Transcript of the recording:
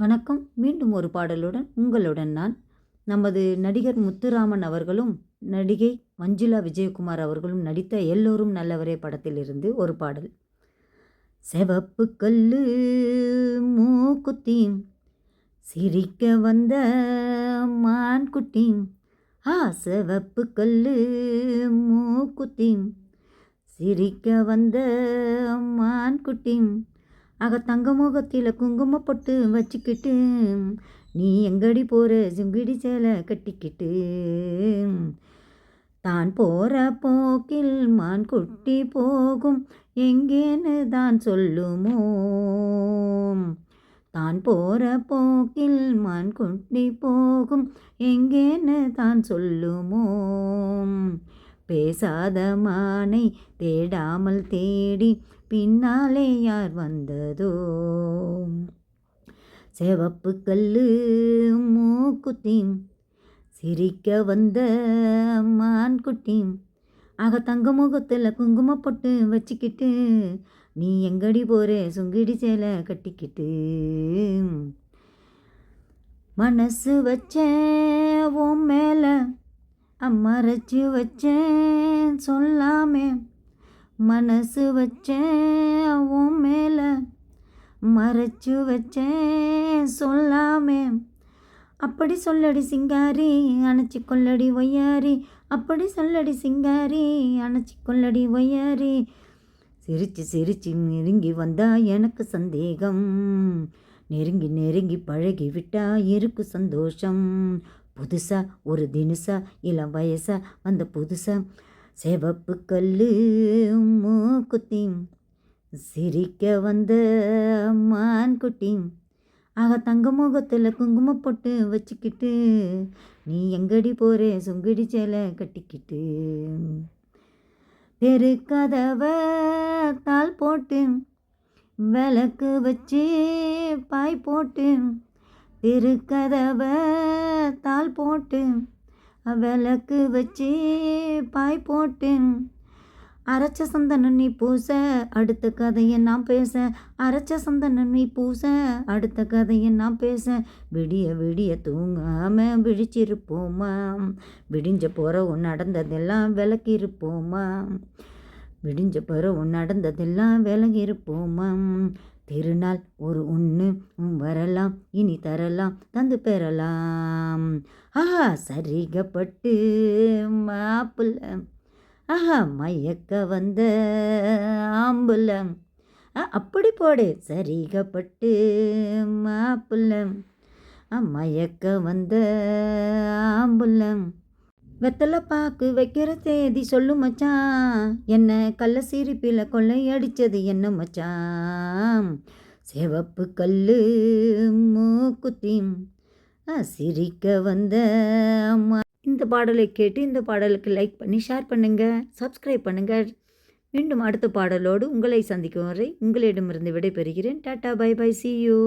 வணக்கம். மீண்டும் ஒரு பாடலுடன் உங்களுடன் நான் நமது நடிகர் முத்துராமன் அவர்களும் நடிகை மஞ்சுளா விஜயகுமார் அவர்களும் நடித்த எல்லோரும் நல்லவரே படத்திலிருந்து ஒரு பாடல். செவப்பு கல்லு மூக்குத்தி சிரிக்க வந்த மான்குட்டி ஆ செவப்பு கல்லு மூக்குத்தி சிரிக்க வந்த மான்குட்டி ஆக தங்க முகத்தில் குங்குமப்பொட்டு வச்சுக்கிட்டு நீ எங்கடி போகிற சிங்கிடி சேலை கட்டிக்கிட்டு. தான் போகிற போக்கில் மான் குட்டி போகும். எங்கேன்னு தான் சொல்லுமோ? தான் போகிற போக்கில் மான் குட்டி போகும். எங்கேன்னு தான் சொல்லுமோ? பேசாத மானை தேடாமல் தேடி பின்னாலே யார் வந்ததோ? சிவப்பு கல்லு மூக்குத்தி சிரிக்க வந்த மான்குட்டி ஆக தங்க முகத்தில் குங்குமப்பொட்டு வச்சுக்கிட்டு நீ எங்கடி போகிற சுங்கிடி சேலை கட்டிக்கிட்டு. மனசு வச்சே உன் மறைச்சு வச்சேன் சொல்லாமே. மனசு வச்சேன் உன் மேலே மறைச்சு வச்சேன் சொல்லாமே. அப்படி சொல்லடி சிங்காரி அணைச்சி கொள்ளடி ஒய்யாரி. அப்படி சொல்லடி சிங்காரி அணைச்சி கொள்ளடி ஒய்யாரி. சிரிச்சு சிரிச்சு நெருங்கி வந்தா எனக்கு சந்தேகம். நெருங்கி நெருங்கி பழகி விட்டா இருக்கு சந்தோஷம்? புதுசாக ஒரு தினுசா இளம் வயசாக வந்த புதுசாக சிவப்பு கல்லு மூக்குத்தி சிரிக்க வந்த மான்குட்டி ஆக தங்க முகத்தில் குங்குமம் போட்டு வச்சுக்கிட்டு நீ எங்கடி போகிற சுங்கடி சேலை கட்டிக்கிட்டு. தெரு கதவை போட்டு விளக்கு வச்சு பாய் போட்டு திருக்கதவை தாள் போட்டு விளக்கு வச்சு பாய் போட்டு அரைச்ச சந்தனம் நீ பூச அடுத்த கதையை நான் பேச. அரைச்ச சந்தனம் நீ பூச அடுத்த கதையை நான் பேச. விடிய விடிய தூங்காம விழிச்சிருப்போமா? விடிஞ்ச பிறவு நடந்ததெல்லாம் விளக்கிருப்போமா விடிஞ்ச பிறவு நடந்ததெல்லாம் விலகி திருநாள் ஒரு ஒன்று வரலாம் இனி தரலாம் தந்து பெறலாம். ஆஹா சரிகப்பட்டு மாப்பிள்ள. ஆஹா மயக்க வந்த ஆம்புல அப்படி போடு சரிகப்பட்டு மாப்பிள்ள. மயக்க வந்த ஆம்புலம் வெத்தலை பாக்கு வைக்கிற தேதி சொல்லு மச்சான். என்ன கள்ள சிரிப்பில் கொள்ளை என்ன மச்சான்? சிவப்பு கல்லு மூக்குத்தி சிரிக்க வந்த அம்மா. இந்த பாடலை கேட்டு இந்த பாடலுக்கு லைக் பண்ணி ஷேர் பண்ணுங்கள் சப்ஸ்கிரைப் பண்ணுங்கள் மீண்டும் அடுத்த பாடலோடு உங்களை சந்திக்கும் வரை உங்களிடமிருந்து விடைபெறுகிறேன். Tata bye bye see you